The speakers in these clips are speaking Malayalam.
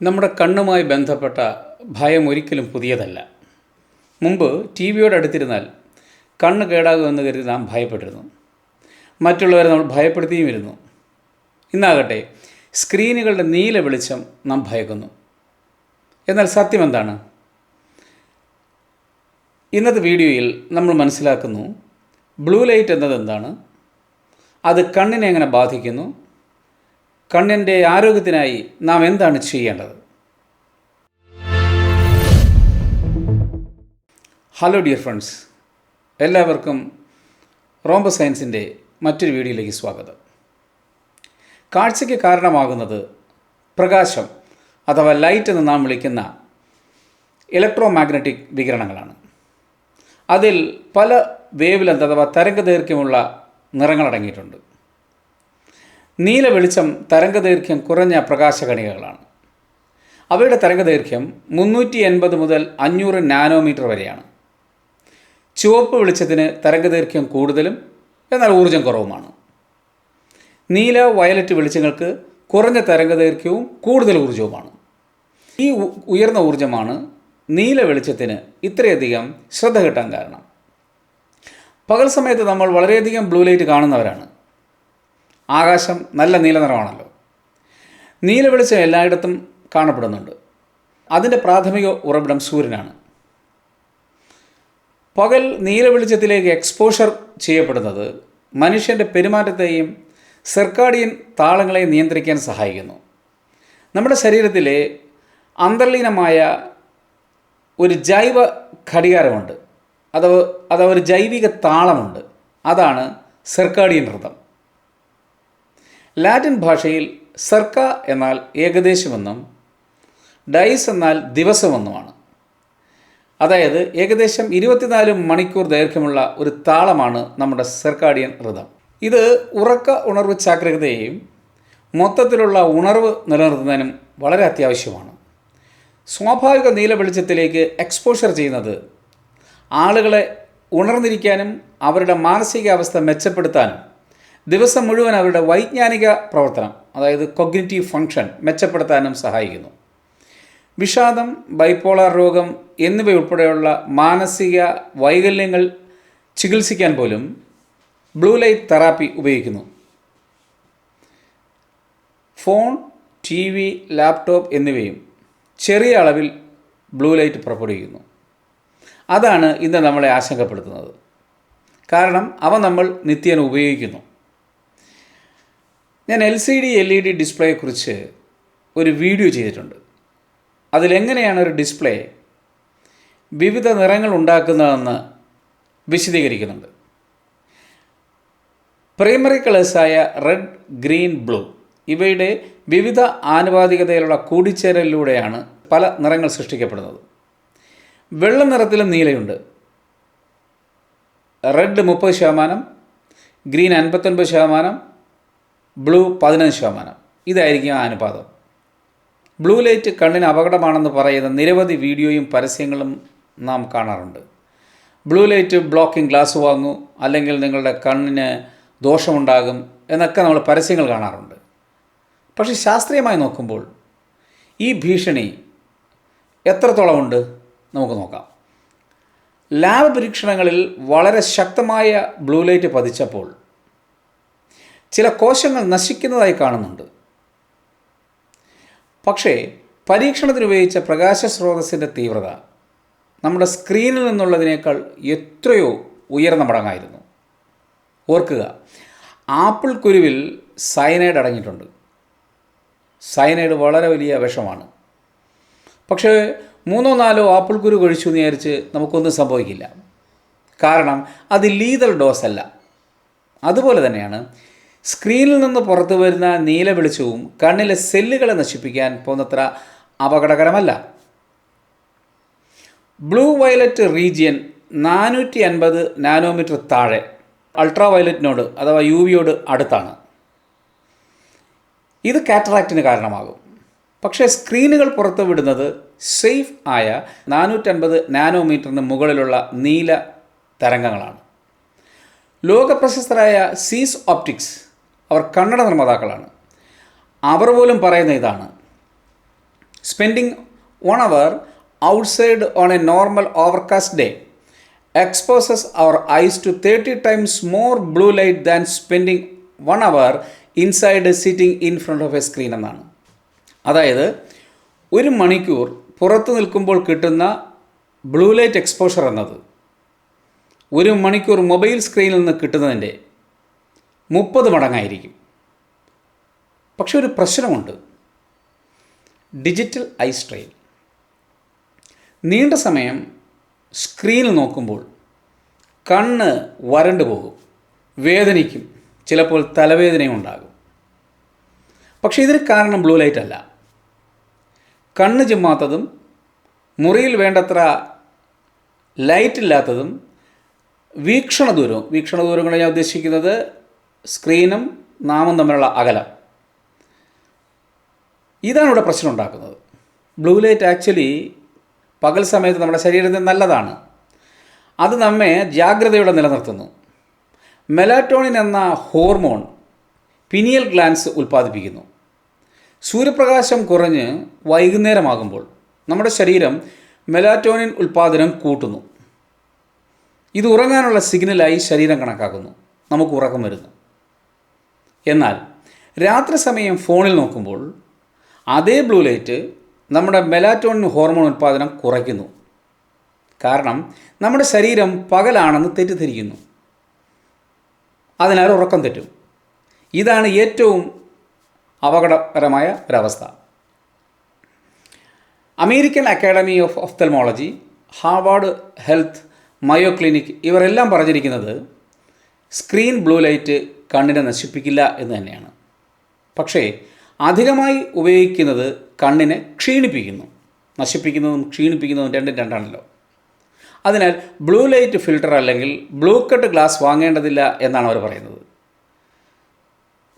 നമ്മുടെ കണ്ണുമായി ബന്ധപ്പെട്ട ഭയം ഒരിക്കലും പുതിയതല്ല. മുമ്പ് ടി വിയോട് അടുത്തിരുന്നാൽ കണ്ണ് കേടാകുമെന്ന് കരുതി നാം ഭയപ്പെട്ടിരുന്നു. മറ്റുള്ളവരെ നമ്മൾ ഭയപ്പെടുത്തിയും ഇരുന്നു. ഇന്നാകട്ടെ സ്ക്രീനുകളുടെ നീല വെളിച്ചം നാം ഭയക്കുന്നു. എന്നാൽ സത്യം എന്താണ്? ഇന്നത്തെ വീഡിയോയിൽ നമ്മൾ മനസ്സിലാക്കുന്നു ബ്ലൂ ലൈറ്റ് എന്നത് എന്താണ് അത് കണ്ണിനെ എങ്ങനെ ബാധിക്കുന്നു? കണ്ണിന്റെ ആരോഗ്യത്തിനായി നാം എന്താണ് ചെയ്യേണ്ടത്? ഹലോ ഡിയർ ഫ്രണ്ട്സ് എല്ലാവർക്കും റോംബോ സയൻസിന്റെ മറ്റൊരു വീഡിയോയിലേക്ക് സ്വാഗതം. കാഴ്ചയ്ക്ക് കാരണമാകുന്നത് പ്രകാശം അഥവാ ലൈറ്റ് എന്ന് നാം വിളിക്കുന്ന ഇലക്ട്രോ മാഗ്നറ്റിക് വികിരണങ്ങളാണ്. അതിൽ പല വേവ് ലെന്ത് അഥവാ തരംഗദൈർഘ്യമുള്ള നിറങ്ങളടങ്ങിയിട്ടുണ്ട് നീല വെളിച്ചം തരംഗദൈർഘ്യം കുറഞ്ഞ പ്രകാശകണികകളാണ്. അവയുടെ തരംഗദൈർഘ്യം മുന്നൂറ്റി എൺപത് മുതൽ അഞ്ഞൂറ് നാനോമീറ്റർ വരെയാണ്. ചുവപ്പ് വെളിച്ചത്തിന് തരംഗദൈർഘ്യം കൂടുതലും എന്നാൽ ഊർജം കുറവുമാണ്. നീല വയലറ്റ് വെളിച്ചങ്ങൾക്ക് കുറഞ്ഞ തരംഗദൈർഘ്യവും കൂടുതൽ ഊർജവുമാണ് ഈ ഉയർന്ന ഊർജമാണ് നീല വെളിച്ചത്തിന് ഇത്രയധികം ശ്രദ്ധ കിട്ടാൻ കാരണം. പകൽ സമയത്ത് നമ്മൾ വളരെയധികം ബ്ലൂ ലൈറ്റ് കാണുന്നവരാണ്. ആകാശം നല്ല നീല നിറമാണല്ലോ. നീല വെളിച്ചം എല്ലായിടത്തും കാണപ്പെടുന്നുണ്ട്. അതിന്റെ പ്രാഥമിക ഉറവിടം സൂര്യനാണ്. പകൽ നീല വെളിച്ചത്തിലേക്ക് എക്സ്പോഷർ ചെയ്യപ്പെടുന്നത് മനുഷ്യന്റെ പെരുമാറ്റത്തെയും സെർക്കാഡിയൻ താളങ്ങളെയും നിയന്ത്രിക്കാൻ സഹായിക്കുന്നു. നമ്മുടെ ശരീരത്തിലെ അന്തർലീനമായ ഒരു ജൈവ ഘടികാരമുണ്ട്. അഥവാ അഥവാ ഒരു ജൈവിക താളമുണ്ട്. അതാണ് സെർക്കാഡിയൻ ഋതം ലാറ്റിൻ ഭാഷയിൽ സർക്ക എന്നാൽ ഏകദേശമെന്നും ഡൈസ് എന്നാൽ ദിവസമെന്നുമാണ്. അതായത് ഏകദേശം ഇരുപത്തിനാല് മണിക്കൂർ ദൈർഘ്യമുള്ള ഒരു താളമാണ് നമ്മുടെ സെർക്കാഡിയൻ ഋതം. ഇത് ഉറക്ക ഉണർവ് ചാക്രികതയെയും മൊത്തത്തിലുള്ള ഉണർവ് നിലനിർത്തുന്നതിനും വളരെ അത്യാവശ്യമാണ്. സ്വാഭാവിക നീല വെളിച്ചത്തിലേക്ക് എക്സ്പോഷർ ചെയ്യുന്നത് ആളുകളെ ഉണർന്നിരിക്കാനും അവരുടെ മാനസികാവസ്ഥ മെച്ചപ്പെടുത്താനും ദിവസം മുഴുവൻ അവരുടെ വൈജ്ഞാനിക പ്രവർത്തനം അതായത് കൊഗ്നിറ്റീവ് ഫങ്ഷൻ മെച്ചപ്പെടുത്താനും സഹായിക്കുന്നു. വിഷാദം ബൈപ്പോളാർ രോഗം എന്നിവയുൾപ്പെടെയുള്ള മാനസിക വൈകല്യങ്ങൾ ചികിത്സിക്കാൻ പോലും ബ്ലൂ ലൈറ്റ് തെറാപ്പി ഉപയോഗിക്കുന്നു. ഫോൺ ടി വി ലാപ്ടോപ്പ് എന്നിവയും ചെറിയ അളവിൽ ബ്ലൂ ലൈറ്റ് പുറപ്പെടുവിക്കുന്നു. അതാണ് ഇന്ന് നമ്മളെ ആശങ്കപ്പെടുത്തുന്നത്. കാരണം അവ നമ്മൾ നിത്യേന ഉപയോഗിക്കുന്നു. ഞാൻ L C D L E D ഡിസ്പ്ലേയെക്കുറിച്ച് ഒരു വീഡിയോ ചെയ്തിട്ടുണ്ട്. അതിലെങ്ങനെയാണ് ഒരു ഡിസ്പ്ലേ വിവിധ നിറങ്ങൾ ഉണ്ടാക്കുന്നതെന്ന് വിശദീകരിക്കുന്നുണ്ട്. പ്രൈമറി കളേഴ്സായ റെഡ് ഗ്രീൻ ബ്ലൂ ഇവയുടെ വിവിധ ആനുപാതികതയിലുള്ള കൂടിച്ചേരലിലൂടെയാണ് പല നിറങ്ങൾ സൃഷ്ടിക്കപ്പെടുന്നത്. വെള്ള നിറത്തിലും നീലയുണ്ട്. റെഡ് മുപ്പത് ശതമാനം ഗ്രീൻ അൻപത്തൊൻപത് ശതമാനം ബ്ലൂ പതിനഞ്ച് ശതമാനം. ഇതായിരിക്കും ആ അനുപാതം. ബ്ലൂ ലൈറ്റ് കണ്ണിന് അപകടമാണെന്ന് പറയുന്ന നിരവധി വീഡിയോയും പരസ്യങ്ങളും നാം കാണാറുണ്ട്. ബ്ലൂ ലൈറ്റ് ബ്ലോക്കിംഗ് ഗ്ലാസ് വാങ്ങൂ അല്ലെങ്കിൽ നിങ്ങളുടെ കണ്ണിന് ദോഷമുണ്ടാകും എന്നൊക്കെ നമ്മൾ പരസ്യങ്ങൾ കാണാറുണ്ട്. പക്ഷേ ശാസ്ത്രീയമായി നോക്കുമ്പോൾ ഈ ഭീഷണി എത്രത്തോളമുണ്ട് നമുക്ക് നോക്കാം. ലാബ് പരീക്ഷണങ്ങളിൽ വളരെ ശക്തമായ ബ്ലൂ ലൈറ്റ് പതിച്ചപ്പോൾ ചില കോശങ്ങൾ നശിക്കുന്നതായി കാണുന്നുണ്ട്. പക്ഷേ പരീക്ഷണത്തിന് ഉപയോഗിച്ച പ്രകാശ സ്രോതസ്സിന്റെ തീവ്രത നമ്മുടെ സ്ക്രീനിൽ നിന്നുള്ളതിനേക്കാൾ എത്രയോ ഉയർന്ന മടങ്ങായിരുന്നു. ഓർക്കുക ആപ്പിൾ കുരുവിൽ സയനൈഡ് അടങ്ങിയിട്ടുണ്ട്. സയനൈഡ് വളരെ വലിയ വിഷമാണ്. പക്ഷേ മൂന്നോ നാലോ ആപ്പിൾ കുരു കഴിച്ചു എന്ന് വിചാരിച്ച് നമുക്കൊന്നും സംഭവിക്കില്ല. കാരണം അത് ലീതൽ ഡോസ് അല്ല അതുപോലെ തന്നെയാണ് സ്ക്രീനിൽ നിന്ന് പുറത്തു വരുന്ന നീല വെളിച്ചവും കണ്ണിലെ സെല്ലുകളെ നശിപ്പിക്കാൻ പോകുന്നത്ര അപകടകരമല്ല. ബ്ലൂ വയലറ്റ് റീജിയൻ നാനൂറ്റി അൻപത് നാനോമീറ്റർ താഴെ അൾട്രാ വയലറ്റിനോട് അഥവാ യു വിയോട് അടുത്താണ്. ഇത് കാറ്ററാക്റ്റിന് കാരണമാകും. പക്ഷേ സ്ക്രീനുകൾ പുറത്തുവിടുന്നത് സേഫ് ആയ നാനൂറ്റൻപത് നാനോമീറ്ററിന് മുകളിലുള്ള നീല തരംഗങ്ങളാണ്. ലോകപ്രശസ്തരായ സീസ് ഓപ്റ്റിക്സ് അവർ കന്നഡ നിർമ്മാതാക്കളാണ്. അവർ പോലും പറയുന്ന ഇതാണ്. Spending one hour outside on a normal overcast day exposes your eyes to thirty times more blue light than spending one hour inside sitting in front of a screen എന്നാണ്. അതായത് ഒരു മണിക്കൂർ പുറത്ത് നിൽക്കുമ്പോൾ കിട്ടുന്ന ബ്ലൂ ലൈറ്റ് എക്സ്പോഷർ എന്നത് ഒരു മണിക്കൂർ മൊബൈൽ സ്ക്രീനിൽ നിന്ന് കിട്ടുന്നതിന്റെ മുപ്പത് മടങ്ങായിരിക്കും. പക്ഷെ ഒരു പ്രശ്നമുണ്ട്. Digital eye strain. നീണ്ട സമയം സ്ക്രീനിൽ നോക്കുമ്പോൾ കണ്ണ് വരണ്ടു പോകും. വേദനിക്കും. ചിലപ്പോൾ തലവേദനയും ഉണ്ടാകും. പക്ഷേ ഇതിന് കാരണം ബ്ലൂ ലൈറ്റ് അല്ല. കണ്ണ് ചിമ്മാത്തതും മുറിയിൽ വേണ്ടത്ര ലൈറ്റ് ഇല്ലാത്തതും വീക്ഷണ ദൂരവും വീക്ഷണ ദൂരം കൊണ്ട് ഞാൻ ഉദ്ദേശിക്കുന്നത്. സ്ക്രീനും നാമും തമ്മിലുള്ള അകലം. ഇതാണ് ഇവിടെ പ്രശ്നം ഉണ്ടാക്കുന്നത്. ബ്ലൂ ലൈറ്റ് ആക്ച്വലി പകൽ സമയത്ത് നമ്മുടെ ശരീരത്തിന് നല്ലതാണ്. അത് നമ്മെ ജാഗ്രതയോടെ നിലനിർത്തുന്നു. മെലാറ്റോണിൻ എന്ന ഹോർമോൺ പിനിയൽ ഗ്ലാൻസ് ഉൽപ്പാദിപ്പിക്കുന്നു. സൂര്യപ്രകാശം കുറഞ്ഞ് വൈകുന്നേരമാകുമ്പോൾ നമ്മുടെ ശരീരം മെലാറ്റോണിൻ ഉൽപ്പാദനം കൂട്ടുന്നു. ഇത് ഉറങ്ങാനുള്ള സിഗ്നലായി ശരീരം കണക്കാക്കുന്നു. നമുക്ക് ഉറക്കം വരുന്നു. എന്നാൽ രാത്രി സമയം ഫോണിൽ നോക്കുമ്പോൾ അതേ ബ്ലൂ ലൈറ്റ് നമ്മുടെ മെലാറ്റോണിൻ ഹോർമോൺ ഉൽപ്പാദനം കുറയ്ക്കുന്നു. കാരണം നമ്മുടെ ശരീരം പകലാണെന്ന് തെറ്റിദ്ധരിക്കുന്നു. അതിനാൽ ഉറക്കം തെറ്റും. ഇതാണ് ഏറ്റവും അപകടകരമായ ഒരവസ്ഥ. American academy of ophthalmology Harvard health Mayo clinic ഇവരെല്ലാം പറഞ്ഞിരിക്കുന്നത് സ്ക്രീൻ ബ്ലൂ ലൈറ്റ് കണ്ണിനെ നശിപ്പിക്കില്ല എന്ന് തന്നെയാണ്. പക്ഷേ അധികമായി ഉപയോഗിക്കുന്നത് കണ്ണിനെ ക്ഷീണിപ്പിക്കുന്നു. നശിപ്പിക്കുന്നതും ക്ഷീണിപ്പിക്കുന്നതും രണ്ടും രണ്ടാണല്ലോ. അതിനാൽ ബ്ലൂ ലൈറ്റ് ഫിൽട്ടർ അല്ലെങ്കിൽ ബ്ലൂ കട്ട് ഗ്ലാസ് വാങ്ങേണ്ടതില്ല എന്നാണ് അവർ പറയുന്നത്.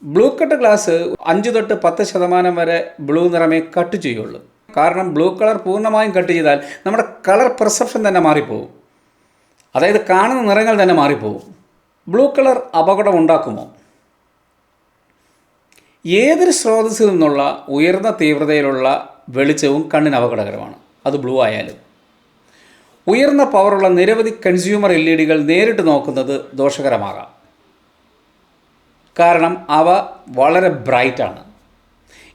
ബ്ലൂ കട്ട് ഗ്ലാസ് അഞ്ച് തൊട്ട് പത്ത് ശതമാനം വരെ ബ്ലൂ നിറമേ കട്ട് ചെയ്യുള്ളൂ. കാരണം ബ്ലൂ കളർ പൂർണമായും കട്ട് ചെയ്താൽ നമ്മുടെ കളർ പെർസെപ്ഷൻ തന്നെ മാറിപ്പോകും അതായത് കാണുന്ന നിറങ്ങൾ തന്നെ മാറിപ്പോകും ബ്ലൂ കളർ അപകടം ഉണ്ടാക്കുമോ? ഏതൊരു സ്രോതസ്സിൽ നിന്നുള്ള ഉയർന്ന തീവ്രതയിലുള്ള വെളിച്ചവും കണ്ണിന് അപകടകരമാണ്. അത് ബ്ലൂ ആയാലും. ഉയർന്ന പവറുള്ള നിരവധി കൺസ്യൂമർ എൽ ഇ ഡികൾ നേരിട്ട് നോക്കുന്നത് ദോഷകരമാകാം. കാരണം അവ വളരെ ബ്രൈറ്റാണ്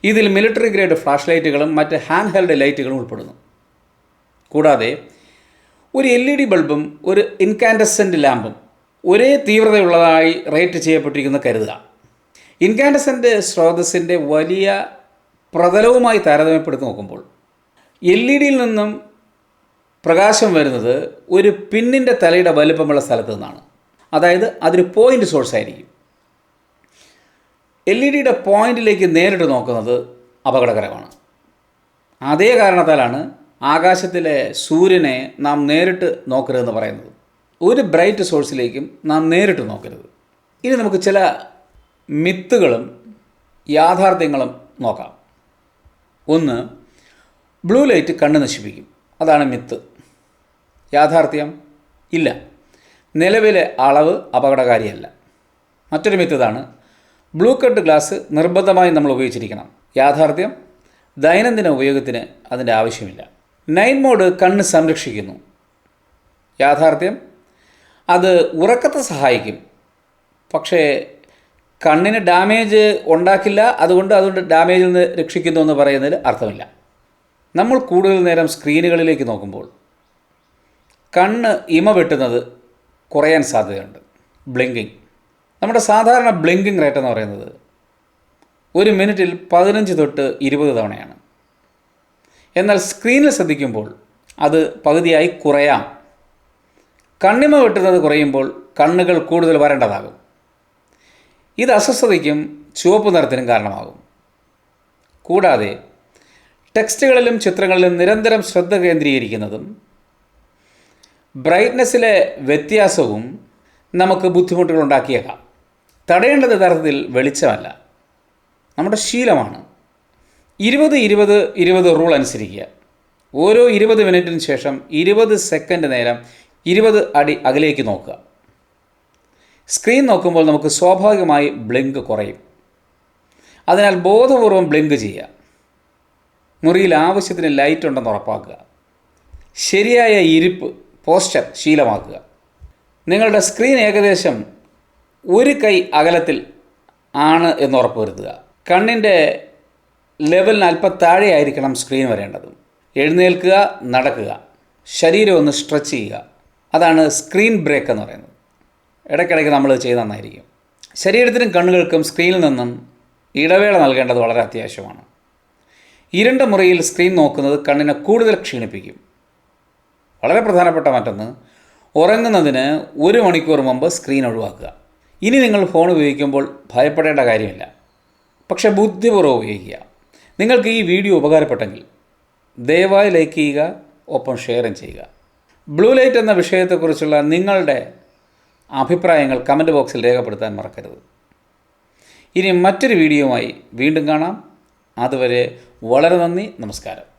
ഇതിൽ മിലിറ്ററി ഗ്രേഡ് ഫ്ലാഷ് ലൈറ്റുകളും മറ്റ് ഹാൻഡ് ഹെൽഡ് ലൈറ്റുകളും ഉൾപ്പെടുന്നു. കൂടാതെ ഒരു എൽ ഇ ഡി ബൾബും ഒരു ഇൻകാൻഡസെന്റ് ലാമ്പും ഒരേ തീവ്രതയുള്ളതായി റേറ്റ് ചെയ്യപ്പെട്ടിരിക്കുന്ന കരുതുക. ഇൻകാൻഡസന്റെ സ്രോതസ്സിന്റെ വലിയ പ്രതലവുമായി താരതമ്യപ്പെടുത്തി നോക്കുമ്പോൾ എൽ ഇ ഡിയിൽ നിന്നും പ്രകാശം വരുന്നത് ഒരു പിന്നിന്റെ തലയുടെ വലുപ്പമുള്ള സ്ഥലത്ത് നിന്നാണ്. അതായത് അതൊരു പോയിന്റ് സോഴ്സ് ആയിരിക്കും. എൽ ഇ ഡിയുടെ പോയിന്റിലേക്ക് നേരിട്ട് നോക്കുന്നത് അപകടകരമാണ്. അതേ കാരണത്താലാണ് ആകാശത്തിലെ സൂര്യനെ നാം നേരിട്ട് നോക്കരുതെന്ന് പറയുന്നത്. ഒരു ബ്രൈറ്റ് സോഴ്സിലേക്കും നാം നേരിട്ട് നോക്കരുത്. ഇനി നമുക്ക് ചില മിത്തുകളും യാഥാർത്ഥ്യങ്ങളും നോക്കാം. ഒന്ന് ബ്ലൂ ലൈറ്റ് കണ്ണ് നശിപ്പിക്കും. അതാണ് മിത്ത്. യാഥാർത്ഥ്യം ഇല്ല. നിലവിലെ അളവ് അപകടകാരിയല്ല. മറ്റൊരു മിത്ത് ഇതാണ്. ബ്ലൂ കട്ട് ഗ്ലാസ് നിർബന്ധമായും നമ്മൾ ഉപയോഗിച്ചിരിക്കണം. യാഥാർത്ഥ്യം ദൈനംദിന ഉപയോഗത്തിന് അതിന്റെ ആവശ്യമില്ല. നൈൻ മോഡ് കണ്ണ് സംരക്ഷിക്കുന്നു. യാഥാർത്ഥ്യം അത് ഉറക്കത്തെ സഹായിക്കും. പക്ഷേ കണ്ണിന് ഡാമേജ് ഉണ്ടാക്കില്ല അതുകൊണ്ട് അതുകൊണ്ട് ഡാമേജിൽ നിന്ന് രക്ഷിക്കുന്നു എന്ന് പറയുന്നതിൽ അർത്ഥമില്ല. നമ്മൾ കൂടുതൽ നേരം സ്ക്രീനുകളിലേക്ക് നോക്കുമ്പോൾ കണ്ണ് ഇമ വെട്ടുന്നത് കുറയാൻ സാധ്യതയുണ്ട്. ബ്ലിങ്കിങ്. നമ്മുടെ സാധാരണ ബ്ലിങ്കിങ് റേറ്റ് എന്ന് പറയുന്നത് ഒരു മിനിറ്റിൽ പതിനഞ്ച് തൊട്ട് ഇരുപത് തവണയാണ്. എന്നാൽ സ്ക്രീനിൽ ശ്രദ്ധിക്കുമ്പോൾ അത് പകുതിയായി കുറയാം. കണ്ണിമ വെട്ടുന്നത് കുറയുമ്പോൾ കണ്ണുകൾ കൂടുതൽ വരേണ്ടതാകും. ഇത് അസ്വസ്ഥതയ്ക്കും ചുവപ്പ് നിറത്തിനും കാരണമാകും. കൂടാതെ ടെക്സ്റ്റുകളിലും ചിത്രങ്ങളിലും നിരന്തരം ശ്രദ്ധ കേന്ദ്രീകരിക്കുന്നതും ബ്രൈറ്റ്നെസ്സിലെ വ്യത്യാസവും നമുക്ക് ബുദ്ധിമുട്ടുകൾ ഉണ്ടാക്കിയേക്കാം. തടയേണ്ടത് യഥാർത്ഥത്തിൽ വെളിച്ചമല്ല. നമ്മുടെ ശീലമാണ്. ഇരുപത് ഇരുപത് ഇരുപത് റൂൾ അനുസരിക്കുക. ഓരോ ഇരുപത് മിനിറ്റിന് ശേഷം ഇരുപത് സെക്കൻഡ് നേരം ഇരുപത് അടി അകലേക്ക് നോക്കുക. സ്ക്രീൻ നോക്കുമ്പോൾ നമുക്ക് സ്വാഭാവികമായി ബ്ലിങ്ക് കുറയും. അതിനാൽ ബോധപൂർവം ബ്ലിങ്ക് ചെയ്യുക. മുറിയിൽ ആവശ്യത്തിന് ലൈറ്റ് ഉണ്ടെന്ന് ഉറപ്പാക്കുക. ശരിയായ ഇരിപ്പ് പോസ്റ്റർ ശീലമാക്കുക. നിങ്ങളുടെ സ്ക്രീൻ ഏകദേശം ഒരു കൈ അകലത്തിൽ ആണ് എന്ന് ഉറപ്പുവരുത്തുക കണ്ണിന്റെ ലെവലിന് അല്പം താഴെയായിരിക്കണം സ്ക്രീൻ വരേണ്ടത്. എഴുന്നേൽക്കുക നടക്കുക. ശരീരം ഒന്ന് സ്ട്രെച്ച് ചെയ്യുക. അതാണ് സ്ക്രീൻ ബ്രേക്ക് എന്ന് പറയുന്നത്. ഇടയ്ക്കിടയ്ക്ക് നമ്മൾ ചെയ്ത് നന്നായിരിക്കും. ശരീരത്തിനും കണ്ണുകൾക്കും സ്ക്രീനിൽ നിന്നും ഇടവേള നൽകേണ്ടത് വളരെ അത്യാവശ്യമാണ്. ഇരുണ്ട മുറിയിൽ സ്ക്രീൻ നോക്കുന്നത് കണ്ണിനെ കൂടുതൽ ക്ഷീണിപ്പിക്കും. വളരെ പ്രധാനപ്പെട്ട മറ്റൊന്ന് ഉറങ്ങുന്നതിന് ഒരു മണിക്കൂർ മുമ്പ് സ്ക്രീൻ ഒഴിവാക്കുക. ഇനി നിങ്ങൾ ഫോൺ ഉപയോഗിക്കുമ്പോൾ ഭയപ്പെടേണ്ട കാര്യമില്ല. പക്ഷെ ബുദ്ധിപൂർവം ഉപയോഗിക്കുക. നിങ്ങൾക്ക് ഈ വീഡിയോ ഉപകാരപ്പെട്ടെങ്കിൽ ദയവായി ലൈക്ക് ചെയ്യുക ഒപ്പം ഷെയറും ചെയ്യുക. ബ്ലൂ ലൈറ്റ് എന്ന വിഷയത്തെക്കുറിച്ചുള്ള നിങ്ങളുടെ അഭിപ്രായങ്ങൾ കമന്റ് ബോക്സിൽ രേഖപ്പെടുത്താൻ മറക്കരുത്. ഇനി മറ്റൊരു വീഡിയോയുമായി വീണ്ടും കാണാം. അതുവരെ വളരെ നന്ദി നമസ്കാരം.